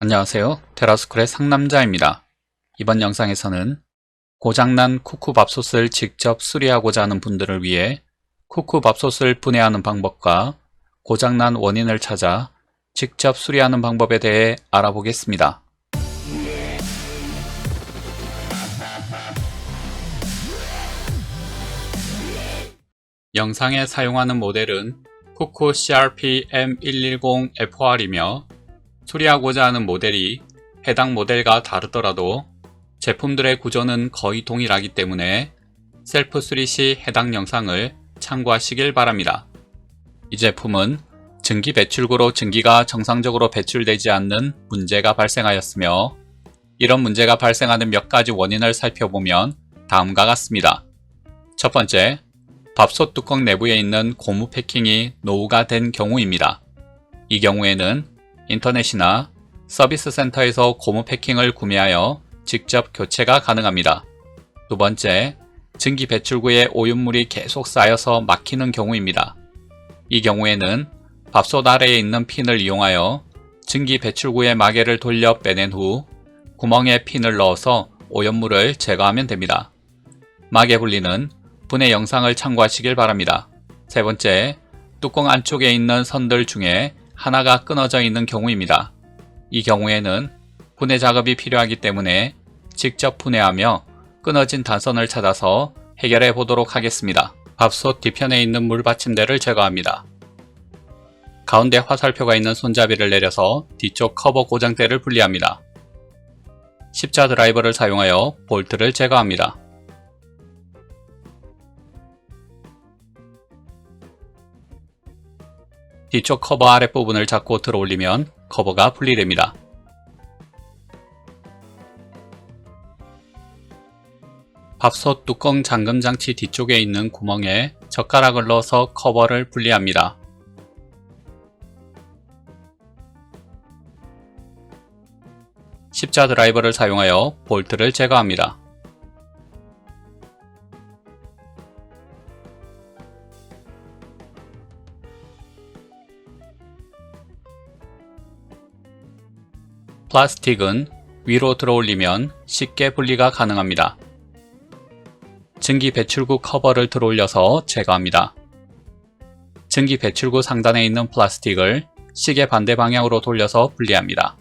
안녕하세요. 테라스쿨의 상남자입니다. 이번 영상에서는 고장난 쿠쿠밥솥을 직접 수리하고자 하는 분들을 위해 쿠쿠밥솥을 분해하는 방법과 고장난 원인을 찾아 직접 수리하는 방법에 대해 알아보겠습니다. 영상에 사용하는 모델은 쿠쿠 CRP M110FR이며 수리하고자 하는 모델이 해당 모델과 다르더라도 제품들의 구조는 거의 동일하기 때문에 셀프 수리 시 해당 영상을 참고하시길 바랍니다. 이 제품은 증기 배출구로 증기가 정상적으로 배출되지 않는 문제가 발생하였으며 이런 문제가 발생하는 몇 가지 원인을 살펴보면 다음과 같습니다. 첫 번째, 밥솥 뚜껑 내부에 있는 고무 패킹이 노후가 된 경우입니다. 이 경우에는 인터넷이나 서비스 센터에서 고무 패킹을 구매하여 직접 교체가 가능합니다. 두 번째, 증기 배출구에 오염물이 계속 쌓여서 막히는 경우입니다. 이 경우에는 밥솥 아래에 있는 핀을 이용하여 증기 배출구의 마개를 돌려 빼낸 후 구멍에 핀을 넣어서 오염물을 제거하면 됩니다. 마개 분리는 분해 영상을 참고하시길 바랍니다. 세 번째, 뚜껑 안쪽에 있는 선들 중에 하나가 끊어져 있는 경우입니다. 이 경우에는 분해 작업이 필요하기 때문에 직접 분해하며 끊어진 단선을 찾아서 해결해 보도록 하겠습니다. 밥솥 뒤편에 있는 물 받침대를 제거합니다. 가운데 화살표가 있는 손잡이를 내려서 뒤쪽 커버 고정대를 분리합니다. 십자 드라이버를 사용하여 볼트를 제거합니다. 뒤쪽 커버 아랫부분을 잡고 들어 올리면 커버가 분리됩니다. 밥솥 뚜껑 잠금 장치 뒤쪽에 있는 구멍에 젓가락을 넣어서 커버를 분리합니다. 십자 드라이버를 사용하여 볼트를 제거합니다. 플라스틱은 위로 들어올리면 쉽게 분리가 가능합니다. 증기 배출구 커버를 들어올려서 제거합니다. 증기 배출구 상단에 있는 플라스틱을 시계 반대 방향으로 돌려서 분리합니다.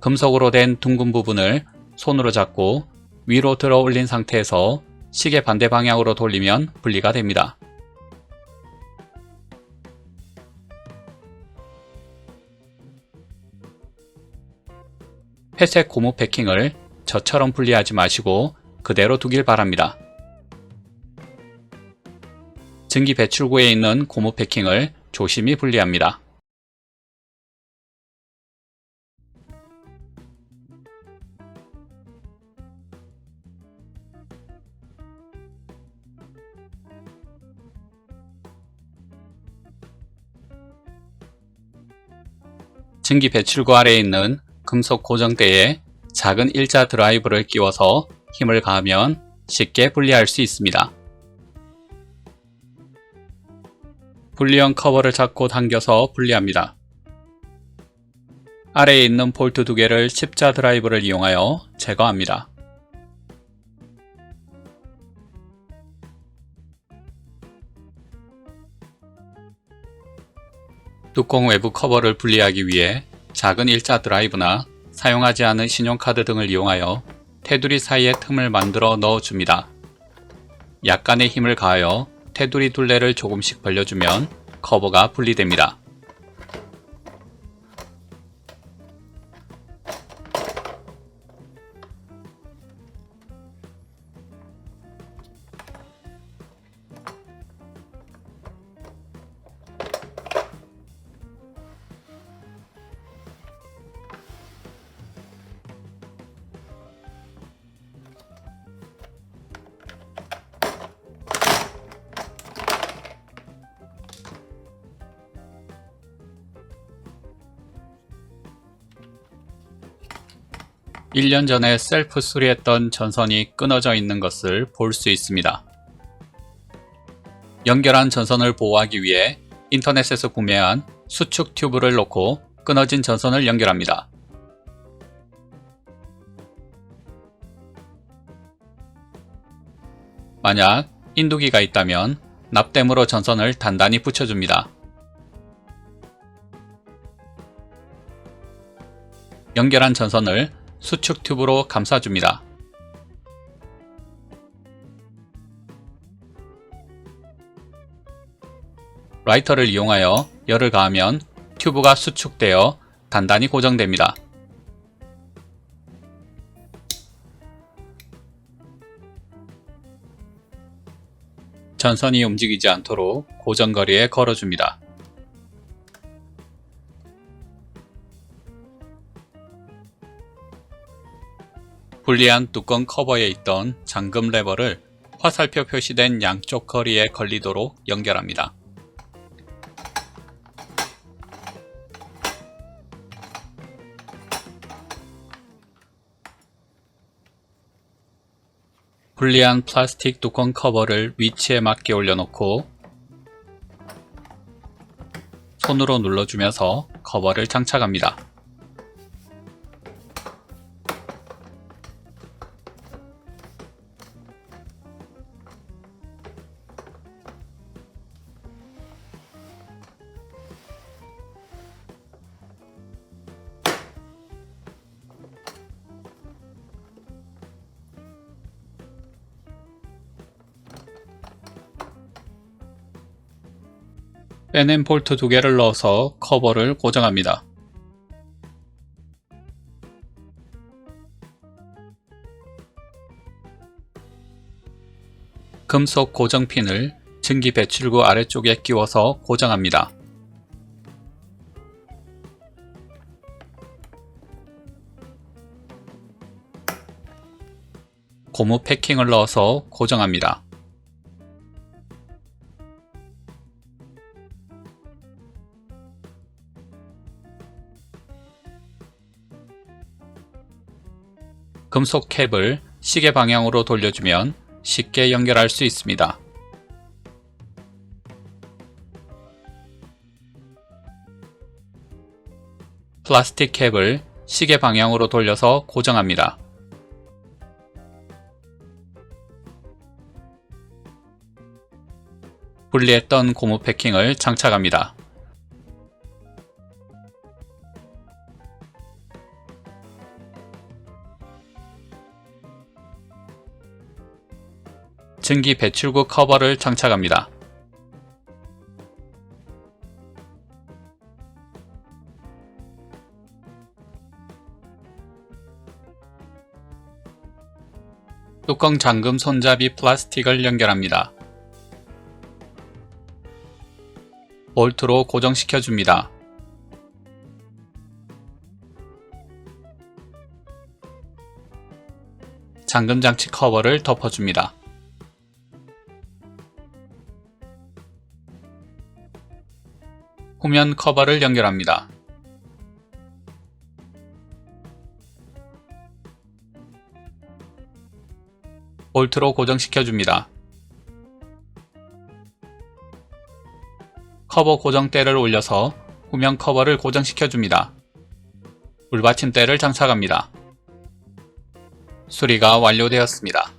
금속으로 된 둥근 부분을 손으로 잡고 위로 들어 올린 상태에서 시계 반대 방향으로 돌리면 분리가 됩니다. 회색 고무 패킹을 저처럼 분리하지 마시고 그대로 두길 바랍니다. 증기 배출구에 있는 고무 패킹을 조심히 분리합니다. 증기 배출구 아래에 있는 금속 고정대에 작은 일자 드라이브를 끼워서 힘을 가하면 쉽게 분리할 수 있습니다. 분리형 커버를 잡고 당겨서 분리합니다. 아래에 있는 볼트 두 개를 십자 드라이브를 이용하여 제거합니다. 뚜껑 외부 커버를 분리하기 위해 작은 일자 드라이브나 사용하지 않은 신용카드 등을 이용하여 테두리 사이에 틈을 만들어 넣어줍니다. 약간의 힘을 가하여 테두리 둘레를 조금씩 벌려주면 커버가 분리됩니다. 일년 전에 셀프 수리했던 전선이 끊어져 있는 것을 볼 수 있습니다. 연결한 전선을 보호하기 위해 인터넷에서 구매한 수축 튜브를 놓고 끊어진 전선을 연결합니다. 만약 인두기가 있다면 납땜으로 전선을 단단히 붙여줍니다. 연결한 전선을 수축 튜브로 감싸줍니다. 라이터를 이용하여 열을 가하면 튜브가 수축되어 단단히 고정됩니다. 전선이 움직이지 않도록 고정거리에 걸어줍니다. 분리한 뚜껑 커버에 있던 잠금 레버를 화살표 표시된 양쪽 거리에 걸리도록 연결합니다. 분리한 플라스틱 뚜껑 커버를 위치에 맞게 올려놓고 손으로 눌러주면서 커버를 장착합니다. 빼낸 볼트 두 개를 넣어서 커버를 고정합니다. 금속 고정핀을 증기 배출구 아래쪽에 끼워서 고정합니다. 고무 패킹을 넣어서 고정합니다. 금속 캡을 시계 방향으로 돌려주면 쉽게 연결할 수 있습니다. 플라스틱 캡을 시계 방향으로 돌려서 고정합니다. 분리했던 고무 패킹을 장착합니다. 증기 배출구 커버를 장착합니다. 뚜껑 잠금 손잡이 플라스틱을 연결합니다. 볼트로 고정시켜 줍니다. 잠금 장치 커버를 덮어줍니다. 후면 커버를 연결합니다. 볼트로 고정시켜 줍니다. 커버 고정대를 올려서 후면 커버를 고정시켜 줍니다. 물받침대를 장착합니다. 수리가 완료되었습니다.